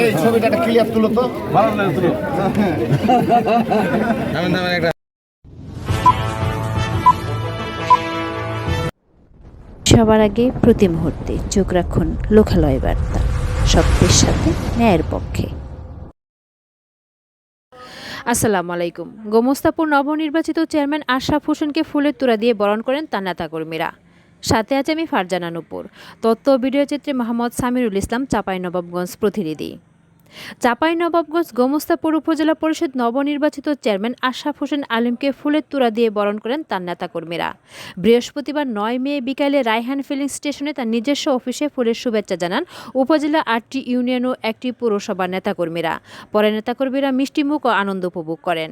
এই ছবিটা একটা ক্লিয়ার তুলো তো। সবার আগে প্রতি মুহূর্তে চোখ রাখুন লোকালয় বার্তা। সত্যের সাথে ন্যায়ের পক্ষে। আসসালামু আলাইকুম। গোমস্তাপুর নবনির্বাচিত চেয়ারম্যান আশরাফ হোসেনকে ফুলের তোড়া দিয়ে বরণ করেন তার নেতাকর্মীরা। সাথে আছে আমি ফারজানা নুপুর। তথ্য ও ভিডিও চিত্রে মোহাম্মদ সামিরুল ইসলাম চাঁপাইনবাবগঞ্জ প্রতিনিধি। চাঁপাইনবাবগঞ্জ গোমস্তাপুর উপজেলা পরিষদ নবনির্বাচিত চেয়ারম্যান আশরাফ হোসেন আলিমকে ফুলের তোড়া দিয়ে বরণ করেন তার নেতাকর্মীরা। বৃহস্পতিবার নয় মে বিকালে রায়হান ফিলিং স্টেশনে তার নিজস্ব অফিসে ফুলের শুভেচ্ছা জানান উপজেলা আটটি ইউনিয়ন ও একটি পৌরসভার নেতাকর্মীরা। পরে নেতাকর্মীরা মিষ্টিমুখ ও আনন্দ উপভোগ করেন।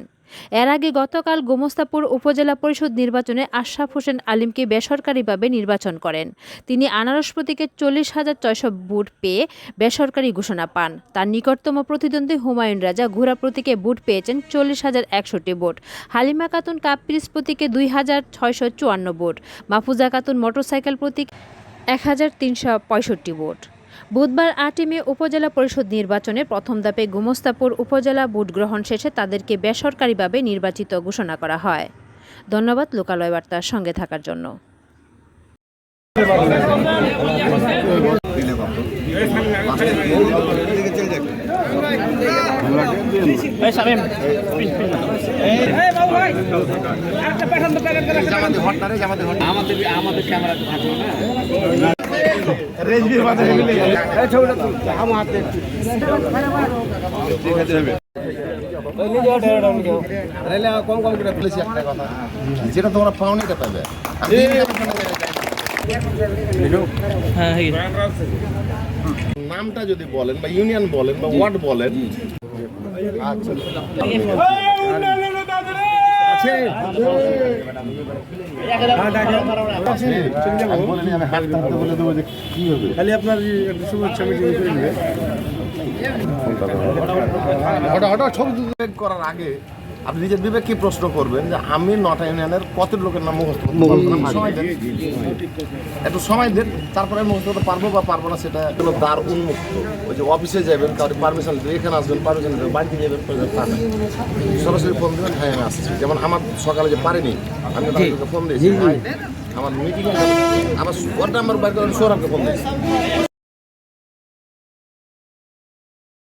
এর আগে গতকাল গোমস্তাপুর উপজেলা পরিষদ নির্বাচনে আশরাফ হোসেন আলিমকে বেসরকারিভাবে নির্বাচন করেন। তিনি আনারস প্রতীকে চল্লিশ হাজার ছয়শো বুট পেয়ে বেসরকারি ঘোষণা পান। তার নিকটতম প্রতিদ্বন্দ্বী হুমায়ুন রাজা ঘোড়া প্রতীকে বুট পেয়েছেন চল্লিশ হাজার একষট্টি ভোট। হালিমা খাতুন কাপ পিরিস প্রতীকে দুই হাজার ছয়শো চুয়ান্ন ভোট। মাহফুজা খাতুন মোটরসাইকেল প্রতীক এক হাজার তিনশো পঁয়ষট্টি ভোট। বুধবার আটই মে উপজেলা পরিষদ নির্বাচনে প্রথম ধাপে গুমস্তাপুর উপজেলা ভোট গ্রহণ শেষে তাদেরকে বেসরকারিভাবে নির্বাচিত ঘোষণা করা হয়। ধন্যবাদ লোকালয় বার্তার সঙ্গে থাকার জন্য। আমাদের ক্যামেরা কম কম করে তুলেছি একটা কথা যেটা তোমরা পাওনি পাবে নামটা যদি বলেন বা ইউনিয়ন বলেন বা ওয়ার্ড বলেন। আচ্ছা আছে আমি বলিনি, আমি হাত টানতে বলে দেবো যে কি হবে খালি আপনার শুভেচ্ছা মিটিং করে নেবে ওটা ওটা ছবি করার আগে আপনি নিজের বিবেককে প্রশ্ন করবেন যে আমি নটা ইউনিয়নের কত লোকের নাম মুখস্থ একটু সময় দেন তারপরে আমি মুখস্থ করতে পারব বা পারব না সেটা হলো দ্বার উন্মুক্ত। ওই যে অফিসে যাবেন কারোর পারমিশন দেবেন এখানে আসবেন পারমিশন দেবেন বাড়িতে যাবেন প্রয়োজন সরাসরি ফোন দেবেন ভাই আমি আসছি। যেমন আমার সকালে যে পারিনি আমি ফোন দিয়েছি আমার মিটিং আমার ওয়ার্ড নাম্বার বাইর করে সৌরভকে ফোন দিয়েছি।